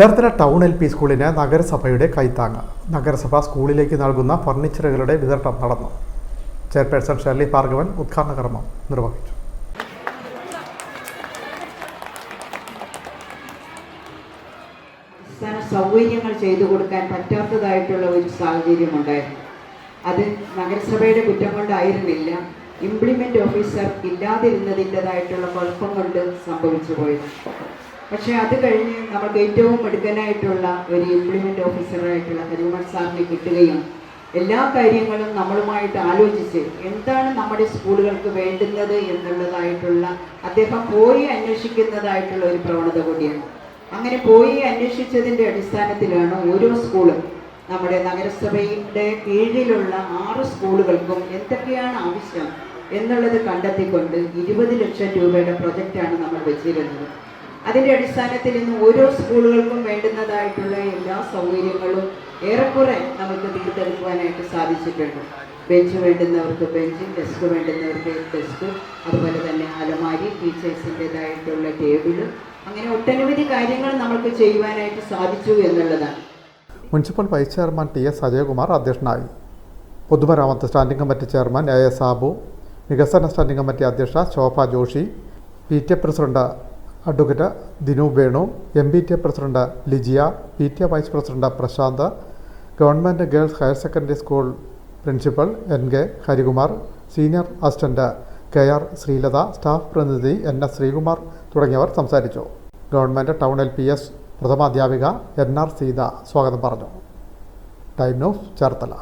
Cherthala town L P സ്കൂളിന് നഗരസഭയുടെ കൈത്താങ്ങ്. നഗരസഭ സ്കൂളിലേക്ക് നൽകുന്ന ഫർണിച്ചറുകളുടെ വിതരണം നടന്നു. ചെയർപേഴ്സൺ ഷെർലി ഭാർഗവൻ ഉദ്ഘാടന കർമ്മം നിർവഹിച്ചു. സൗകര്യങ്ങൾ ചെയ്തു കൊടുക്കാൻ പറ്റാത്തതായിട്ടുള്ള ഒരു സാഹചര്യം ഉണ്ടായിരുന്നു അത് നഗരസഭയുടെ കുറ്റം കൊണ്ടായിരുന്നില്ല. ഇംപ്ലിമെന്റ് ഓഫീസർ ഇല്ലാതിരുന്നതിന്റെതായിട്ടുള്ള കുഴപ്പം കൊണ്ട് സംഭവിച്ചു പോയത് പക്ഷേ അത് കഴിഞ്ഞ് നമുക്ക് ഏറ്റവും മിടുക്കനായിട്ടുള്ള ഒരു ഇംപ്ലിമെന്റ് ഓഫീസറായിട്ടുള്ള ഹരികുമാർ സാറിനെ കിട്ടുകയും എല്ലാ കാര്യങ്ങളും നമ്മളുമായിട്ട് ആലോചിച്ച് എന്താണ് നമ്മുടെ സ്കൂളുകൾക്ക് വേണ്ടുന്നത് എന്നുള്ളതായിട്ടുള്ള അദ്ദേഹം പോയി അന്വേഷിക്കുന്നതായിട്ടുള്ള ഒരു പ്രവണത കൂടിയാണ്. അങ്ങനെ പോയി അന്വേഷിച്ചതിന്റെ അടിസ്ഥാനത്തിലാണ് ഓരോ സ്കൂളും നമ്മുടെ നഗരസഭയുടെ കീഴിലുള്ള ആറ് സ്കൂളുകൾക്കും എന്തൊക്കെയാണ് ആവശ്യം എന്നുള്ളത് കണ്ടെത്തിക്കൊണ്ട് ഇരുപത് ലക്ഷം രൂപയുടെ പ്രൊജക്റ്റാണ് നമ്മൾ വെച്ചിരുന്നത്. അതിന്റെ അടിസ്ഥാനത്തിൽ ഇന്ന് ഓരോ സ്കൂളുകൾക്കും വേണ്ടുന്നതായിട്ടുള്ള എല്ലാ സൗകര്യങ്ങളും ഏറെക്കുറെ നമുക്ക് തീർത്തെടുക്കുവാനായിട്ട് സാധിച്ചിട്ടുണ്ട്. ബെഞ്ച് വേണ്ടുന്നവർക്ക് ബെഞ്ച് ഡെസ്ക് വേണ്ടുന്നവർക്ക് ഡെസ്ക് അതുപോലെ തന്നെ അലമാരി ടീച്ചേഴ്സിന്റെതായിട്ടുള്ള ടേബിൾ അങ്ങനെ ഒട്ടനവധി കാര്യങ്ങൾ നമുക്ക് ചെയ്യുവാനായിട്ട് സാധിച്ചു എന്നുള്ളതാണ്. Municipal vice chairman T S Ajayakumar അധ്യക്ഷനായി. പൊതുമരാമത്ത് standing committee chairman A S Sabu വികസന സ്റ്റാൻഡിംഗ് കമ്മിറ്റി അധ്യക്ഷ Shobha Joshi P T president advocate Dinu Venu M B T A president Lijiya P T A vice president Prashanth government girls higher secondary school principal N K Harikumar senior assistant K R Sreelatha staff പ്രതിനിധി N S Sreekumar തുടങ്ങിയവർ സംസാരിച്ചു. Government town L P S പ്രഥമാധ്യാപിക N R Seetha സ്വാഗതം പറഞ്ഞു. Time news Cherthala.